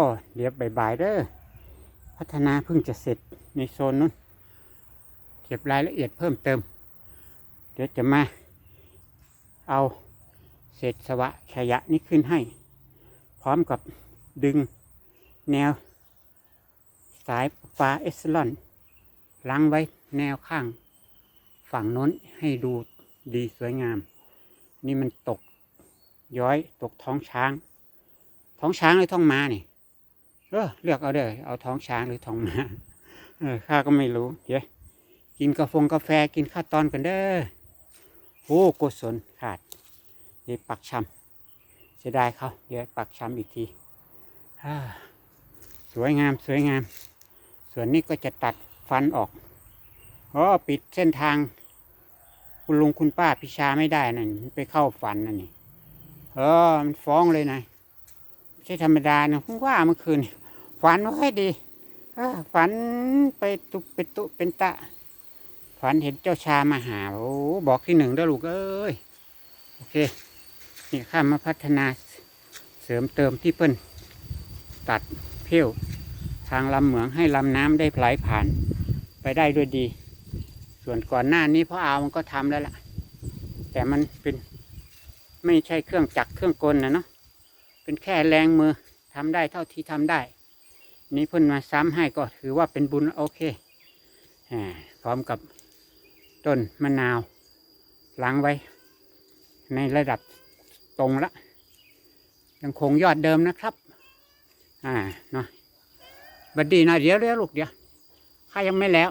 ก็เดี๋ยวบ่ายๆเด้อพัฒนาเพิ่งจะเสร็จในโซนนู้นเก็บรายละเอียดเพิ่มเติม เดี๋ยวจะมา เอาเศษสวะขยะนี้ขึ้นให้ พร้อมกับดึงแนว สายประปาเอสลอนล้างไว้แนวข้าง ฝั่งน้นให้ดูดีสวยงาม นี่มันตกย้อยตกท้องช้าง ท้องช้างหรือท้องม้านี่ เออเลือกเอาเด้อเอาท้องช้างหรือท้องม้าเออข้าก็ไม่รู้เยวกินกาแฟกาแฟกินข้าวตอนกันเด้อโอ้กุศลขาดเดี๋ยวปักชำเสียดายเขาเดี๋ยวปักชำอีกทีสวยงามสวยงาม ส่วนนี้ก็จะตัดฟันออกอ๋อปิดเส้นทาง คุณลุงคุณป้าพิชาไม่ได้นั่นไปเข้าฝันนั่นนี่เออมันฟ้องเลยนะไม่ใช่ธรรมดานะผมว่าเมื่อคืน ฝันไม่ค่อยดีฝันไปตุเป็นตุเป็นตะ ฝันเห็นเจ้าชามาหาโอ้บอกที่หนึ่งแล้ลูกเอ้ยโอเค นี่ข้ามาพัฒนาเสริมเติมที่เปิ้นตัดเพี้ยวทางลำเหมืองให้ลำน้ำได้ไหลผ่านไปได้ด้วยดี ส่วนก่อนหน้านี้พ่ออามันก็ทำแล้วล่ะ แต่มันเป็นไม่ใช่เครื่องจักรเครื่องกลนะเนาะเป็นแค่แรงมือทำได้เท่าที่ทำได้ นี่เพิ่นมาซ้ำให้ก็ถือว่าเป็นบุญโอเคอ่าพร้อมกับต้นมะนาวล้างไว้ ในระดับตรงละ ยังคงยอดเดิมนะครับ อ่าเนาะบัดดีนะเดี๋ยวเดี๋ยวลูกเดี๋ยวข้ายังไม่แล้ว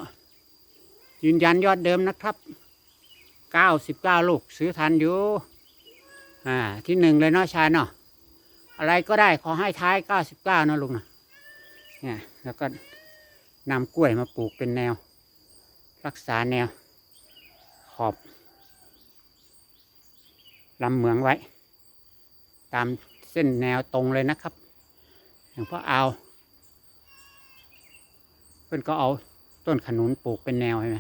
ยืนยันยอดเดิมนะครับเก้าสิบเก้าลูกซื้อทันอยู่ อ่า ที่หนึ่งเลยเนาะชาเนาะอะไรก็ได้ขอให้ท้าย99นะลุงนะ เนี่ยแล้วก็นำกล้วยมาปลูกเป็นแนว รักษาแนว ขอบลำเหมืองไว้ ตามเส้นแนวตรงเลยนะครับ อย่างพ่อเอา เพื่อนก็เอาต้นขนุนปลูกเป็นแนวใช่ไหม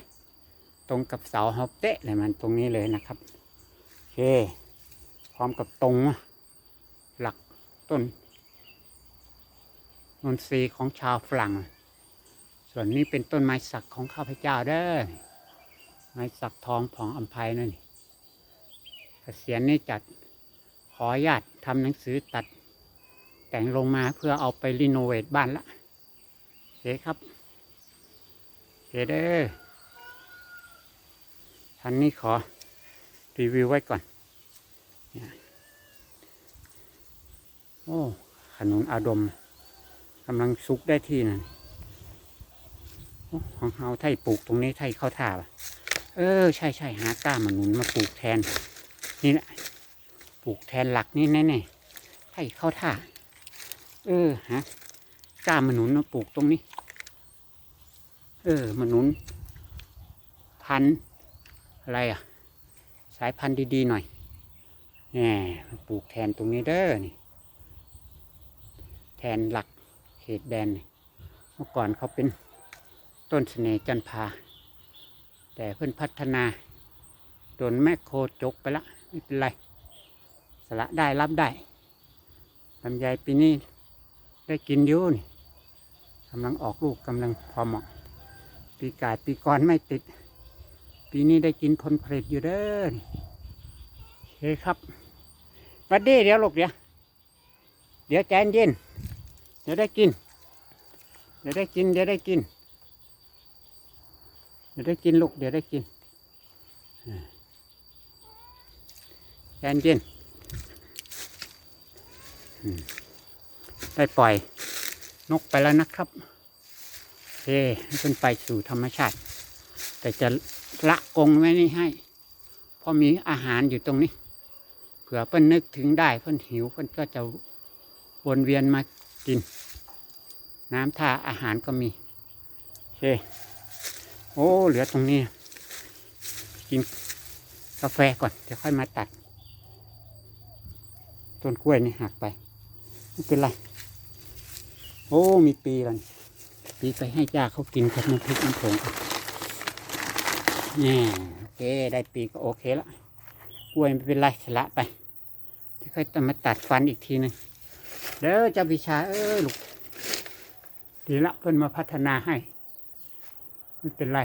ตรงกับเสาฮอบเตะเลยมันตรงนี้เลยนะครับโอเค พร้อมกับตรงหลักต้น นนทรีย์ของชาวฝรั่ง ส่วนนี้เป็นต้นไม้สักของข้าพเจ้าเด้อไม้สักทองของอัมภัยนั่นนี่เกษียณนี่จัดขออนุญาตทำหนังสือตัด แต่งลงมาเพื่อเอาไปรีโนเวทบ้านละโอเคครับโอเคเด้อท่านนี้ขอรีวิวไว้ก่อน โอ้ ขนุนอาดม กำลังซุกได้ที่นั่นของเฮาไทยปลูกตรงนี้ไทยเข้าท่าเออ ใช่ใช่หาก้ามาหนุนมาปลูกแทน นี่แหละปลูกแทนหลักนี่แน่แน่ๆไทยเข้าท่า เออฮะก้ามาหนุนมาปลูกตรงนี้ เออมาหนุน พันอะไรอะ สายพันธุ์ดีๆหน่อยแหมปลูกแทนตรงนี้เด้อนี่ แทนหลัก เขตแดนนี่เมื่อก่อนเขาเป็นต้นเสน่จันพา แต่เพิ่นพัฒนาโดนแมคโครจกไปละ ไม่เป็นไร สละได้รับได้ลำไยปีนี้ได้กินอยู่นี่กำลังออกลูกกำลังพอเหมาะ ปีกายปีก่อนไม่ติด ปีนี้ได้กินผลผลิตอยู่เด้อนี่โอเครับวัดดีเดี๋ยวลูกเดี๋ยวเดี๋ยวใจเย็น เดี๋ยวได้กิน เดี๋ยวได้กิน เดี๋ยวได้กิน เดี๋ยวได้กินลูก เดี๋ยวได้กินอ่าใจเย็นได้ปล่อยนกไปแล้วนะครับโอเคให้เป็นไปสู่ธรรมชาติ แต่จะละกงไว้นี่ให้เพราะมีอาหารอยู่ตรงนี้ เผื่อเพิ่นนึกถึงได้เพิ่นหิวเพิ่นก็จะวนเวียนมา กิน น้ำท่าอาหารก็มีโอเคโอ้ เหลือตรงนี้ กินกาแฟก่อน เดี๋ยวค่อยมาตัด ต้นกล้วยนี่หักไป ไม่เป็นไร โอ้ มีปีแล้วปีไปให้ย่าเขากินกับน้ำพริกน้ำผงกันแนี่โอเค ได้ปีก็โอเคละกล้วยไม่เป็นไรสละไปเดี๋ยวค่อยต้องมาตัดฟันอีกทีหนึง เด้อเจ้าพิชาเอ้ยลูกดีละเพิ่นมาพัฒนาให้ไม่เป็นไร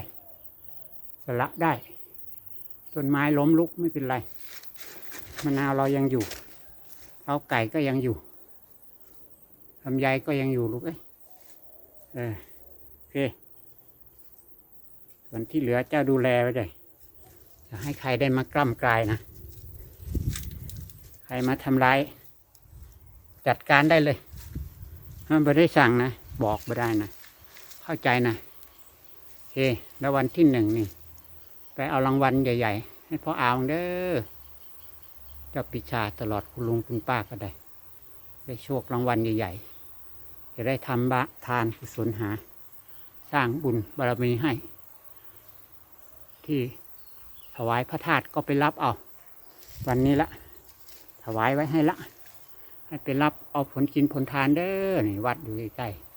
สละได้ต้นไม้ล้มลุกไม่เป็นไรมะนาวเรายังอยู่เอาไก่ก็ยังอยู่ลำไยก็ยังอยู่ลูกเอ้ยเออโอเคส่วนที่เหลือเจ้าดูแลไว้เลยจะให้ใครได้มากล้ำกลายนะ ใครมาทำร้าย จัดการได้เลยถ้าไม่ได้สั่งนะ บอกไม่ได้นะ เข้าใจนะโอเคแล้ววันที่หนึ่งนี่ ไปเอารางวัลใหญ่ ๆ ให้พ่ออาวเด้อเจ้าปิชาตลอดคุณลุงคุณป้าก็ได้ ได้โชครางวัลใหญ่ ๆ จะได้ทำบะทานกุศลหา สร้างบุญบารมีให้ ที่ถวายพระธาตุก็ไปรับเอา วันนี้ละ ถวายไว้ให้ละ ให้ไปรับเอาผลกินผลทานเด้อนี่วัดอยู่ใกล้ๆ